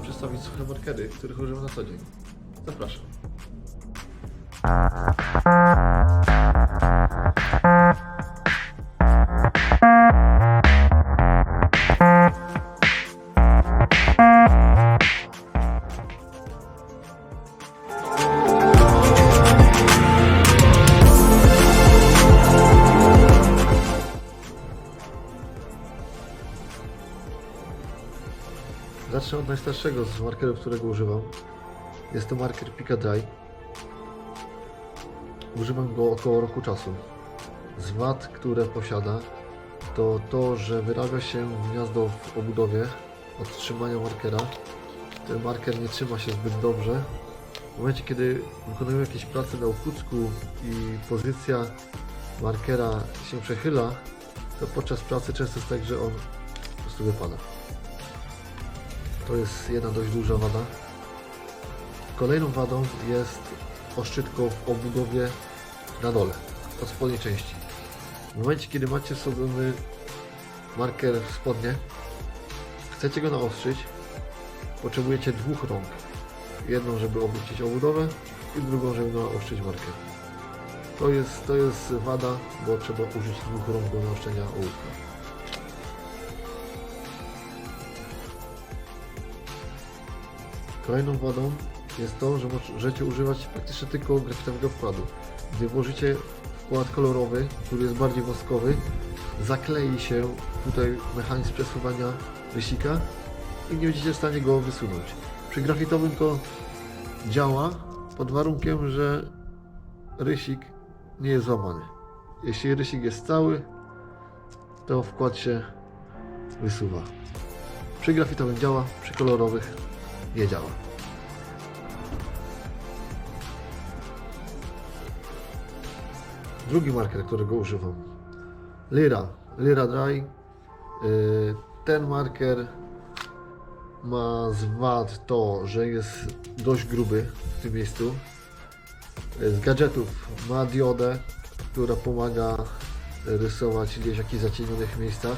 Wam przedstawić suche markery, których używam na co dzień. Zapraszam. Od najstarszego z markerów, którego używam. Jest to marker Pika Dry. Używam go około roku czasu. Z wad, które posiada, to to, że wyrabia się gniazdo w obudowie od trzymania markera. Ten marker nie trzyma się zbyt dobrze. W momencie, kiedy wykonujemy jakieś prace na ukucku i pozycja markera się przechyla, to podczas pracy często jest tak, że on po prostu wypada. To jest jedna dość duża wada. Kolejną wadą jest oszczytko w obudowie na dole, od spodniej części. W momencie, kiedy macie wsadzony marker w spodnie, chcecie go naostrzyć, potrzebujecie dwóch rąk. Jedną, żeby obrócić obudowę i drugą, żeby naostrzyć marker. To jest, to jest wada, bo trzeba użyć dwóch rąk do naoszczenia ołówka. Kolejną wadą jest to, że możecie używać praktycznie tylko grafitowego wkładu. Gdy włożycie wkład kolorowy, który jest bardziej woskowy, zaklei się tutaj mechanizm przesuwania rysika i nie będziecie w stanie go wysunąć. Przy grafitowym to działa pod warunkiem, że rysik nie jest złamany. Jeśli rysik jest cały, to wkład się wysuwa. Przy grafitowym działa, przy kolorowych nie działa. Drugi marker, którego używam. Lyra. Lyra Dry. Yy, Ten marker ma z wad to, że jest dość gruby w tym miejscu. Yy, Z gadżetów ma diodę, która pomaga rysować gdzieś w jakichś zacienionych miejscach.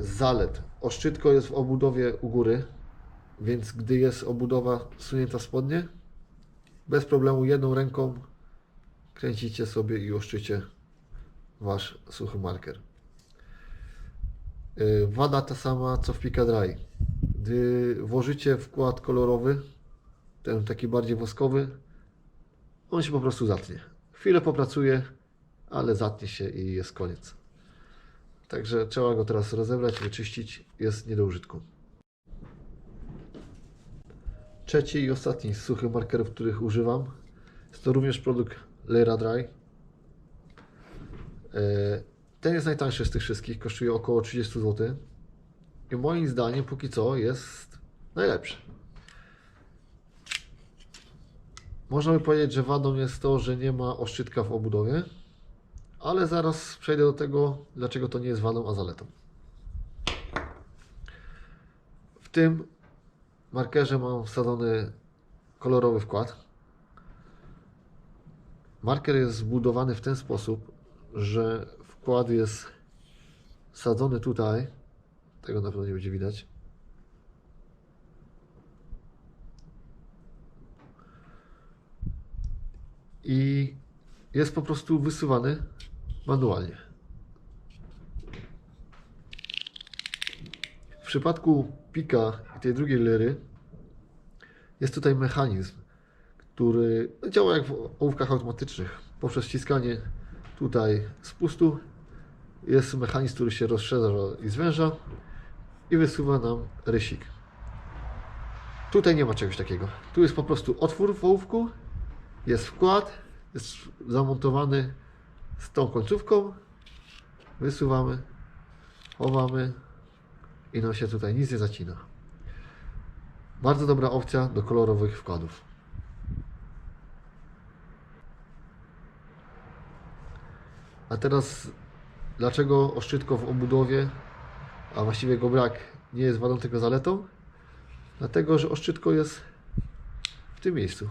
Zalet. Oszczytko jest w obudowie u góry, więc gdy jest obudowa sunięta spodnie, bez problemu jedną ręką kręcicie sobie i oszczycie wasz suchy marker. Yy, Wada ta sama co w Pika Dry. Gdy włożycie wkład kolorowy, ten taki bardziej woskowy, on się po prostu zatnie. Chwilę popracuje, ale zatnie się i jest koniec. Także trzeba go teraz rozebrać, wyczyścić. Jest nie do użytku. Trzeci i ostatni z suchych markerów, których używam, jest to również produkt Lyra Dry. E, Ten jest najtańszy z tych wszystkich, kosztuje około 30 zł. I moim zdaniem póki co jest najlepszy. Można by powiedzieć, że wadą jest to, że nie ma oszczytka w obudowie, ale zaraz przejdę do tego, dlaczego to nie jest wadą, a zaletą. W tym markerze mam wsadzony kolorowy wkład. Marker jest zbudowany w ten sposób, że wkład jest wsadzony tutaj. Tego na pewno nie będzie widać. I jest po prostu wysuwany manualnie. W przypadku pika i tej drugiej lyry jest tutaj mechanizm, który działa jak w ołówkach automatycznych. Poprzez ściskanie tutaj spustu jest mechanizm, który się rozszerza i zwęża i wysuwa nam rysik. Tutaj nie ma czegoś takiego. Tu jest po prostu otwór w ołówku, jest wkład, jest zamontowany z tą końcówką. Wysuwamy, chowamy i nam się tutaj nic nie zacina. Bardzo dobra opcja do kolorowych wkładów. A teraz dlaczego oszczytko w obudowie, a właściwie go brak, nie jest wadą tylko zaletą? Dlatego, że oszczytko jest w tym miejscu.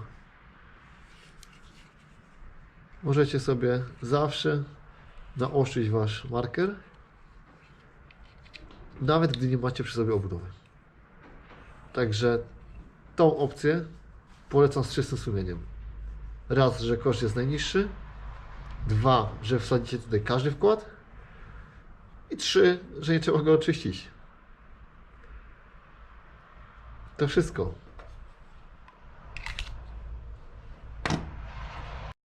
Możecie sobie zawsze naostrzyć wasz marker, nawet gdy nie macie przy sobie obudowy. Także tą opcję polecam z czystym sumieniem. Raz, że koszt jest najniższy. Dwa, że wsadzicie tutaj każdy wkład. I trzy, że nie trzeba go oczyścić. To wszystko.